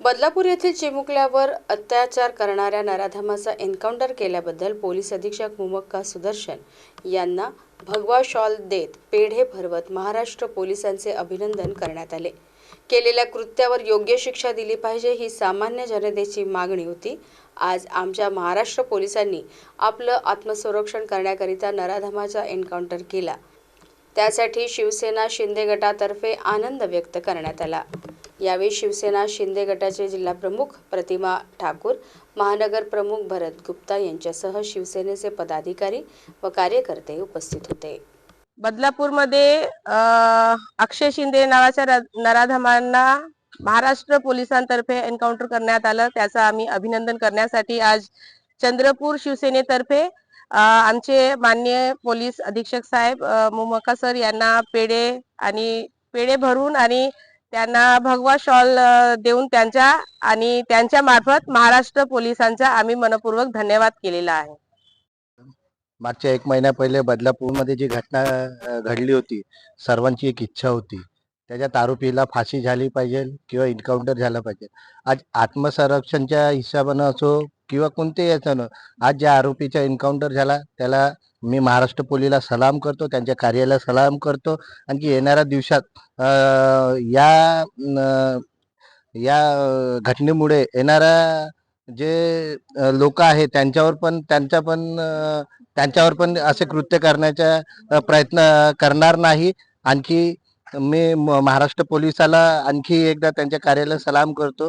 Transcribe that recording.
बदलापूर येथील चिमुकल्यावर अत्याचार करणाऱ्या नराधमाचा एन्काउंटर केल्याबद्दल पोलीस अधीक्षक मुमक्का सुदर्शन यांना भगवा शॉल देत पेढे भरवत महाराष्ट्र पोलिसांचे अभिनंदन करण्यात आले. केलेल्या कृत्यावर योग्य शिक्षा दिली पाहिजे ही सामान्य जनतेची मागणी होती. आज आमच्या महाराष्ट्र पोलिसांनी आपलं आत्मसंरक्षण करण्याकरिता नराधमाचा एन्काउंटर केला. त्यासाठी शिवसेना शिंदे गटातर्फे आनंद व्यक्त करण्यात आला. यावेळी शिवसेना शिंदे गटाचे जिल्हाप्रमुख प्रतिमा ठाकूर महानगर प्रमुख भरत गुप्ता यांच्यासह शिवसेनेचे पदाधिकारी व कार्यकर्ते उपस्थित होते. बदलापूरमध्ये अक्षय शिंदे नावाच्या र- नराधमांना महाराष्ट्र पोलिसांतर्फे एन्काउंटर करण्यात आलं. त्याचं आम्ही अभिनंदन करण्यासाठी आज चंद्रपूर शिवसेनेतर्फे आमचे मान्य पोलीस अधीक्षक साहेब मुमका सर यांना पेढे आणि पेढे भरून आणि त्यांना भगवा शॉल देऊन त्यांच्या आणि त्यांच्या मार्फत महाराष्ट्र पोलिसांचा आम्ही मनपूर्वक धन्यवाद केलेला आहे. मागच्या एक महिन्या पहिले बदलापूरमध्ये जी घटना घडली होती सर्वांची एक इच्छा होती. त्याच्यात आरोपीला फाशी झाली पाहिजे किंवा एन्काउंटर झालं पाहिजे. आज आत्मसंरक्षणच्या हिशोबानं असो किंवा कोणत्याही याच्यानं. आज ज्या आरोपीचा एन्काउंटर झाला त्याला मी महाराष्ट्र पोलीला सलाम करतो त्यांच्या कार्याला सलाम करतो. आणखी येणाऱ्या दिवसात या न, या घटनेमुळे येणाऱ्या जे लोक आहे त्यांच्यावर पण त्यांच्या पण त्यांच्यावर पण असे कृत्य करण्याचा प्रयत्न करणार नाही. आणखी मी म- महाराष्ट्र पोलिसाला आणखी एकदा त्यांच्या कार्याला सलाम करतो.